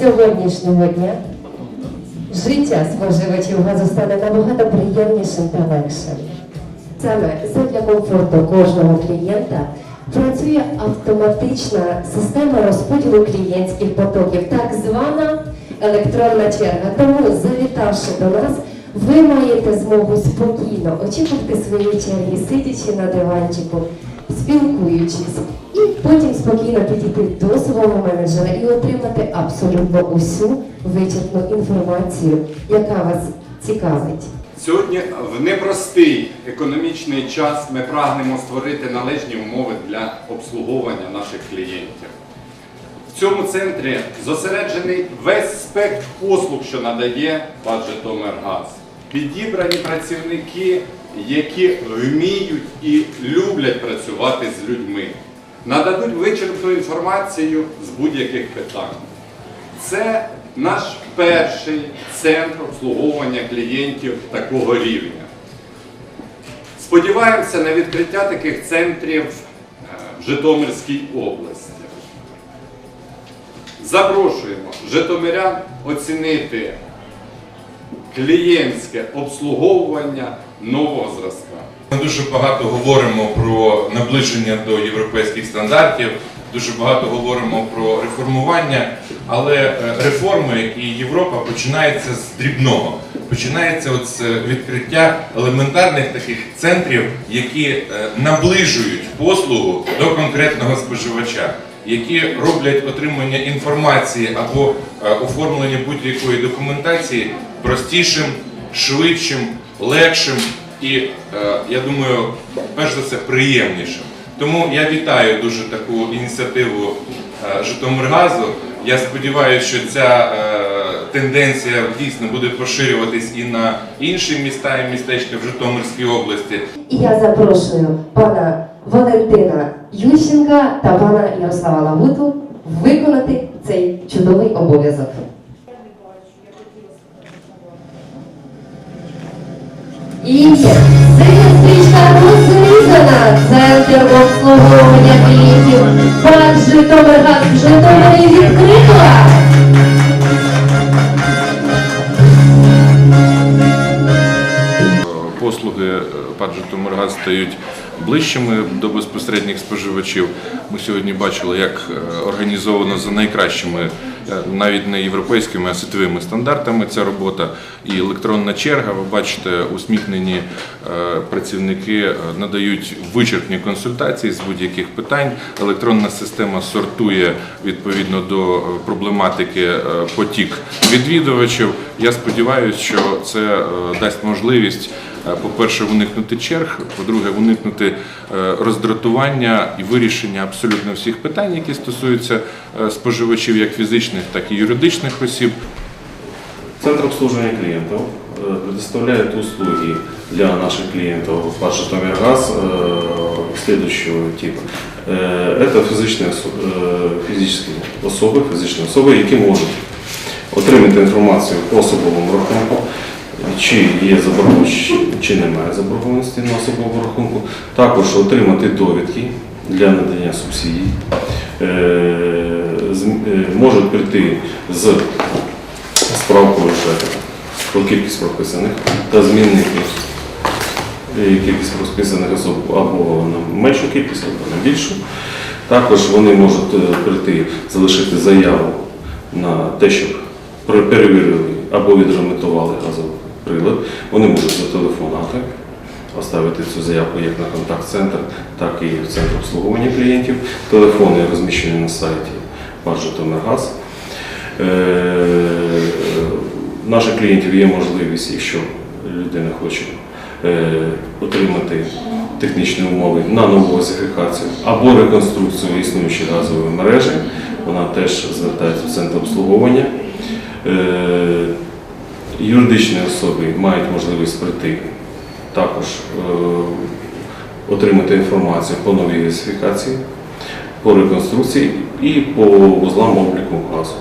сьогоднішнього дня життя споживачів газу стане набагато приємнішим та легшим. Саме задля комфорту кожного клієнта працює автоматична система розподілу клієнтських потоків, так звана електронна черга. Тому, завітавши до нас, ви маєте змогу спокійно очікувати своєї черги, сидячи на диванчику, спілкуючись, потім спокійно підійти до свого менеджера і отримати абсолютно усю вичерпну інформацію, яка вас цікавить. Сьогодні в непростий економічний час ми прагнемо створити належні умови для обслуговування наших клієнтів. В цьому центрі зосереджений весь спектр послуг, що надає ПАД «Житомиргаз». Підібрані працівники, які вміють і люблять працювати з людьми, нададуть вичерпну інформацію з будь-яких питань. Це наш перший центр обслуговування клієнтів такого рівня. Сподіваємося на відкриття таких центрів е, в Житомирській області. Запрошуємо житомирян оцінити клієнтське обслуговування нового зразка. Ми дуже багато говоримо про наближення до європейських стандартів, дуже багато говоримо про реформування, але е, реформи і Європа починається з дрібного. Починається от з відкриття елементарних таких центрів, які е, наближують послугу до конкретного споживача, які роблять отримання інформації або е, оформлення будь-якої документації простішим, швидшим, легшим і, е, я думаю, перш за все, приємнішим. Тому я вітаю дуже таку ініціативу е, Житомиргазу. Я сподіваюся, що ця е, тенденція дійсно буде поширюватись і на інші міста і містечка в Житомирській області. І я запрошую пана Валентина Ющенка та пана Ярослава Лагуту виконати цей чудовий обов'язок. І синя стрічка розрізана. Центр обслуговування клієнтів. Пан Житомиргаз в Житомирі відкрито. Послуги е, ПАД «Житомиргаз» стають ближчими до безпосередніх споживачів. Ми сьогодні бачили, як е, організовано за найкращими, навіть не європейськими, а світовими стандартами ця робота. І електронна черга, ви бачите, усміхнені е, працівники е, надають вичерпні консультації з будь-яких питань. Електронна система сортує відповідно до е, проблематики е, потік відвідувачів. Я сподіваюся, що це е, дасть можливість. Е, По-перше, уникнути черг, по-друге, уникнути е, роздратування і вирішення абсолютно всіх питань, які стосуються е, споживачів як фізичних, так і юридичних осіб. Центр обслуживания клиентов э, предоставляет услуги для наших клиентов ПАД «Житомиргаз» э, следующего типа. Э, Это фізичні осо- е, фізичні особи, фізичні особи, які можуть отримати інформацію по особовому рахунку, чи є заборгованість, чи немає заборгованості на особовому рахунку, також отримати довідки для надання субсидій, Е, е, можуть прийти з справкою ЖЕКа про кількість прописаних та змінити е, кількість розписаних особ або на меншу кількість, або на більшу. Також вони можуть прийти, залишити заяву на те, щоб перевірили або відремонтували газовий прилад. Вони можуть зателефонувати, оставити цю заявку як на контакт-центр, так і в центр обслуговування клієнтів. Телефони розміщені на сайті ПАД «Житомиргаз». Е, Наших клієнтів є можливість, якщо людина хоче е, отримати технічні умови на нову газифікацію або реконструкцію існуючої газової мережі, вона теж звертається в центр обслуговування. Юридичні особи мають можливість прийти також е, отримати інформацію по новій газифікації, по реконструкції і по вузлам обліку газу.